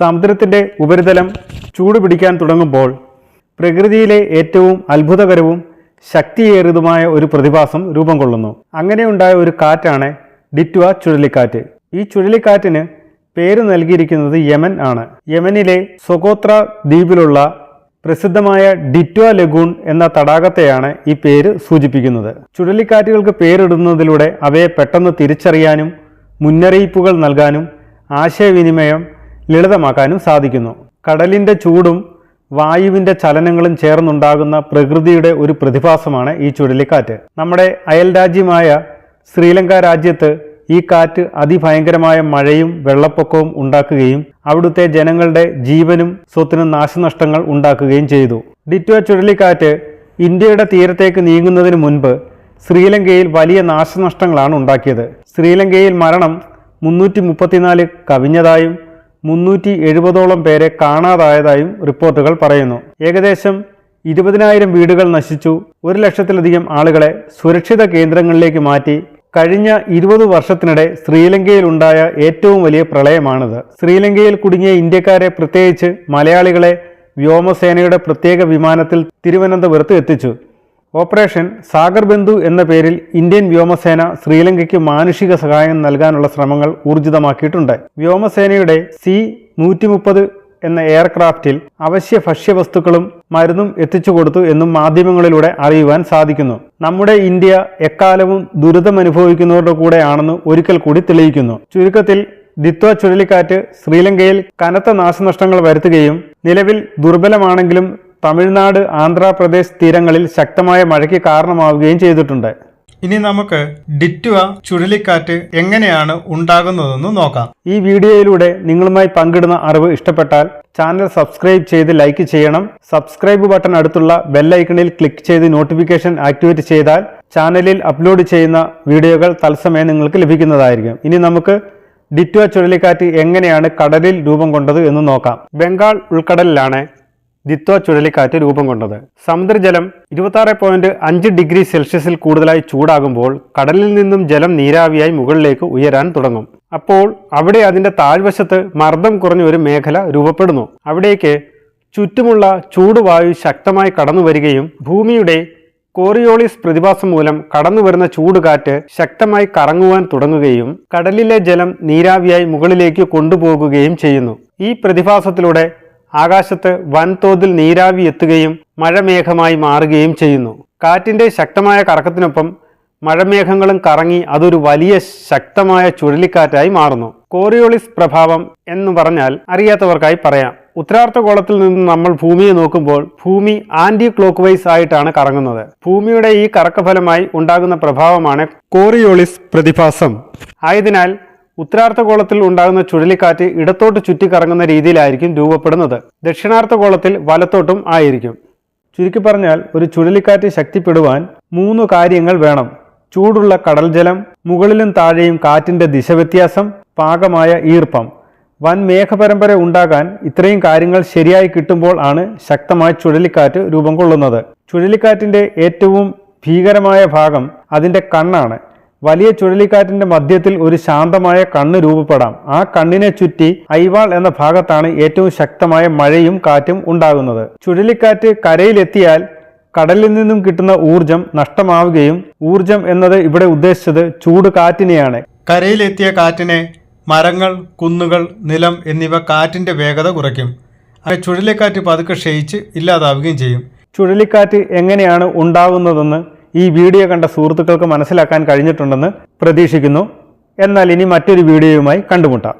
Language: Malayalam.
സമുദ്രത്തിന്റെ ഉപരിതലം ചൂടുപിടിക്കാൻ തുടങ്ങുമ്പോൾ പ്രകൃതിയിലെ ഏറ്റവും അത്ഭുതകരവും ശക്തിയേറിയതുമായ ഒരു പ്രതിഭാസം രൂപം കൊള്ളുന്നു. അങ്ങനെയുണ്ടായ ഒരു കാറ്റാണ് ഡിറ്റുവ ചുഴലിക്കാറ്റ്. ഈ ചുഴലിക്കാറ്റിന് പേര് നൽകിയിരിക്കുന്നത് യമൻ ആണ്. യമനിലെ സൊഗോത്ര ദ്വീപിലുള്ള പ്രസിദ്ധമായ ഡിറ്റുവ ലഗൂൺ എന്ന തടാകത്തെയാണ് ഈ പേര് സൂചിപ്പിക്കുന്നത്. ചുഴലിക്കാറ്റുകൾക്ക് പേരിടുന്നതിലൂടെ അവയെ പെട്ടെന്ന് തിരിച്ചറിയാനും മുന്നറിയിപ്പുകൾ നൽകാനും ആശയവിനിമയം ലളിതമാക്കാനും സാധിക്കുന്നു. കടലിന്റെ ചൂടും വായുവിന്റെ ചലനങ്ങളും ചേർന്നുണ്ടാകുന്ന പ്രകൃതിയുടെ ഒരു പ്രതിഭാസമാണ് ഈ ചുഴലിക്കാറ്റ്. നമ്മുടെ അയൽ രാജ്യമായ ശ്രീലങ്ക രാജ്യത്ത് ഈ കാറ്റ് അതിഭയങ്കരമായ മഴയും വെള്ളപ്പൊക്കവും ഉണ്ടാക്കുകയും അവിടുത്തെ ജനങ്ങളുടെ ജീവനും സ്വത്തിനും നാശനഷ്ടങ്ങൾ ഉണ്ടാക്കുകയും ചെയ്തു. ഡിറ്റോ ചുഴലിക്കാറ്റ് ഇന്ത്യയുടെ തീരത്തേക്ക് നീങ്ങുന്നതിന് മുൻപ് ശ്രീലങ്കയിൽ വലിയ നാശനഷ്ടങ്ങളാണ് ഉണ്ടാക്കിയത്. ശ്രീലങ്കയിൽ മരണം മുന്നൂറ്റി മുപ്പത്തിനാല് കവിഞ്ഞതായും മുന്നൂറ്റി എഴുപതോളം പേരെ കാണാതായതായും റിപ്പോർട്ടുകൾ പറയുന്നു. ഏകദേശം ഇരുപതിനായിരം വീടുകൾ നശിച്ചു. ഒരു ലക്ഷത്തിലധികം ആളുകളെ സുരക്ഷിത കേന്ദ്രങ്ങളിലേക്ക് മാറ്റി. കഴിഞ്ഞ ഇരുപത് വർഷത്തിനിടെ ശ്രീലങ്കയിൽ ഉണ്ടായ ഏറ്റവും വലിയ പ്രളയമാണിത്. ശ്രീലങ്കയിൽ കുടുങ്ങിയ ഇന്ത്യക്കാരെ പ്രത്യേകിച്ച് മലയാളികളെ വ്യോമസേനയുടെ പ്രത്യേക വിമാനത്തിൽ തിരുവനന്തപുരത്ത് എത്തിച്ചു. ഓപ്പറേഷൻ സാഗർ ബന്ധു എന്ന പേരിൽ ഇന്ത്യൻ വ്യോമസേന ശ്രീലങ്കയ്ക്ക് മാനുഷിക സഹായം നൽകാനുള്ള ശ്രമങ്ങൾ ഊർജിതമാക്കിയിട്ടുണ്ട്. വ്യോമസേനയുടെ സി നൂറ്റി മുപ്പത് എന്ന എയർക്രാഫ്റ്റിൽ അവശ്യ ഭക്ഷ്യവസ്തുക്കളും മരുന്നും എത്തിച്ചു കൊടുത്തു എന്നും മാധ്യമങ്ങളിലൂടെ അറിയുവാൻ സാധിക്കുന്നു. നമ്മുടെ ഇന്ത്യ എക്കാലവും ദുരിതമനുഭവിക്കുന്നവരുടെ കൂടെയാണെന്ന് ഒരിക്കൽ കൂടി തെളിയിക്കുന്നു. ചുരുക്കത്തിൽ ദിത്വ ചുഴലിക്കാറ്റ് ശ്രീലങ്കയിൽ കനത്ത നാശനഷ്ടങ്ങൾ വരുത്തുകയും നിലവിൽ ദുർബലമാണെങ്കിലും തമിഴ്നാട് ആന്ധ്രാപ്രദേശ് തീരങ്ങളിൽ ശക്തമായ മഴയ്ക്ക് കാരണമാവുകയും ചെയ്തിട്ടുണ്ട്. ഇനി നമുക്ക് ഡിറ്റുവ ചുഴലിക്കാറ്റ് എങ്ങനെയാണ് ഉണ്ടാകുന്നതെന്ന് നോക്കാം. ഈ വീഡിയോയിലൂടെ നിങ്ങളുമായി പങ്കിടുന്ന അറിവ് ഇഷ്ടപ്പെട്ടാൽ ചാനൽ സബ്സ്ക്രൈബ് ചെയ്ത് ലൈക്ക് ചെയ്യണം. സബ്സ്ക്രൈബ് ബട്ടൺ അടുത്തുള്ള ബെല്ലൈക്കണിൽ ക്ലിക്ക് ചെയ്ത് നോട്ടിഫിക്കേഷൻ ആക്ടിവേറ്റ് ചെയ്താൽ ചാനലിൽ അപ്ലോഡ് ചെയ്യുന്ന വീഡിയോകൾ തത്സമയം നിങ്ങൾക്ക് ലഭിക്കുന്നതായിരിക്കും. ഇനി നമുക്ക് ഡിറ്റുവ ചുഴലിക്കാറ്റ് എങ്ങനെയാണ് കടലിൽ രൂപം കൊണ്ടത് എന്ന് നോക്കാം. ബംഗാൾ ഉൾക്കടലിലാണ് ദിത്വ ചുഴലിക്കാറ്റ് രൂപം കൊണ്ടത്. സമുദ്രജലം ഇരുപത്താറ് പോയിന്റ് അഞ്ച് ഡിഗ്രി സെൽഷ്യസിൽ കൂടുതലായി ചൂടാകുമ്പോൾ കടലിൽ നിന്നും ജലം നീരാവിയായി മുകളിലേക്ക് ഉയരാൻ തുടങ്ങും. അപ്പോൾ അവിടെ അതിന്റെ താഴ്വശത്ത് മർദ്ദം കുറഞ്ഞ ഒരു മേഖല രൂപപ്പെടുന്നു. അവിടേക്ക് ചുറ്റുമുള്ള ചൂടുവായു ശക്തമായി കടന്നു വരികയും ഭൂമിയുടെ കോറിയോളിസ് പ്രതിഭാസം മൂലം കടന്നു കടന്നുവരുന്ന ചൂടുകാറ്റ് ശക്തമായി കറങ്ങുവാൻ തുടങ്ങുകയും കടലിലെ ജലം നീരാവിയായി മുകളിലേക്ക് കൊണ്ടുപോകുകയും ചെയ്യുന്നു. ഈ പ്രതിഭാസത്തിലൂടെ ആകാശത്ത് വൻതോതിൽ നീരാവി എത്തുകയും മഴമേഘമായി മാറുകയും ചെയ്യുന്നു. കാറ്റിന്റെ ശക്തമായ കറക്കത്തിനൊപ്പം മഴമേഘങ്ങളും കറങ്ങി അതൊരു വലിയ ശക്തമായ ചുഴലിക്കാറ്റായി മാറുന്നു. കോറിയോളിസ് പ്രഭാവം എന്ന് പറഞ്ഞാൽ അറിയാത്തവർക്കായി പറയാം. ഉത്തരാർദ്ധഗോളത്തിൽ നിന്ന് നമ്മൾ ഭൂമിയെ നോക്കുമ്പോൾ ഭൂമി ആന്റി ക്ലോക്ക് വൈസ് ആയിട്ടാണ് കറങ്ങുന്നത്. ഭൂമിയുടെ ഈ കറക്കഫലമായി ഉണ്ടാകുന്ന പ്രഭാവമാണ് കോറിയോളിസ് പ്രതിഭാസം. ആയതിനാൽ ഉത്തരാർദ്ധഗോളത്തിൽ ഉണ്ടാകുന്ന ചുഴലിക്കാറ്റ് ഇടത്തോട്ട് ചുറ്റിക്കറങ്ങുന്ന രീതിയിലായിരിക്കും രൂപപ്പെടുന്നത്. ദക്ഷിണാർദ്ധഗോളത്തിൽ വലത്തോട്ടും ആയിരിക്കും. ചുരുക്കി പറഞ്ഞാൽ ഒരു ചുഴലിക്കാറ്റ് ശക്തിപ്പെടുവാൻ മൂന്ന് കാര്യങ്ങൾ വേണം. ചൂടുള്ള കടൽ ജലം മുകളിലും താഴെയും കാറ്റിന്റെ ദിശവ്യത്യാസം പാകമായ ഈർപ്പം. വൻ മേഘപരമ്പര ഉണ്ടാകാൻ ഇത്രയും കാര്യങ്ങൾ ശരിയായി കിട്ടുമ്പോൾ ആണ് ശക്തമായ ചുഴലിക്കാറ്റ് രൂപം കൊള്ളുന്നത്. ചുഴലിക്കാറ്റിന്റെ ഏറ്റവും ഭീകരമായ ഭാഗം അതിന്റെ കണ്ണാണ്. വലിയ ചുഴലിക്കാറ്റിന്റെ മധ്യത്തിൽ ഒരു ശാന്തമായ കണ്ണ് രൂപപ്പെടാം. ആ കണ്ണിനെ ചുറ്റി ഐവാൾ എന്ന ഭാഗത്താണ് ഏറ്റവും ശക്തമായ മഴയും കാറ്റും ഉണ്ടാകുന്നത്. ചുഴലിക്കാറ്റ് കരയിലെത്തിയാൽ കടലിൽ നിന്നും കിട്ടുന്ന ഊർജം നഷ്ടമാവുകയും ഊർജം എന്നത് ഇവിടെ ഉദ്ദേശിച്ചത് ചൂട് കാറ്റിനെയാണ്. കരയിലെത്തിയ കാറ്റിനെ മരങ്ങൾ കുന്നുകൾ നിലം എന്നിവ കാറ്റിന്റെ വേഗത കുറയ്ക്കും. അങ്ങനെ ചുഴലിക്കാറ്റ് പതുക്കെ ക്ഷയിച്ച് ഇല്ലാതാവുകയും ചെയ്യും. ചുഴലിക്കാറ്റ് എങ്ങനെയാണ് ഉണ്ടാകുന്നതെന്ന് ഈ വീഡിയോ കണ്ട സുഹൃത്തുക്കൾക്ക് മനസ്സിലാക്കാൻ കഴിഞ്ഞിട്ടുണ്ടെന്ന് പ്രതീക്ഷിക്കുന്നു. എന്നാൽ ഇനി മറ്റൊരു വീഡിയോയുമായി കണ്ടുമുട്ടാം.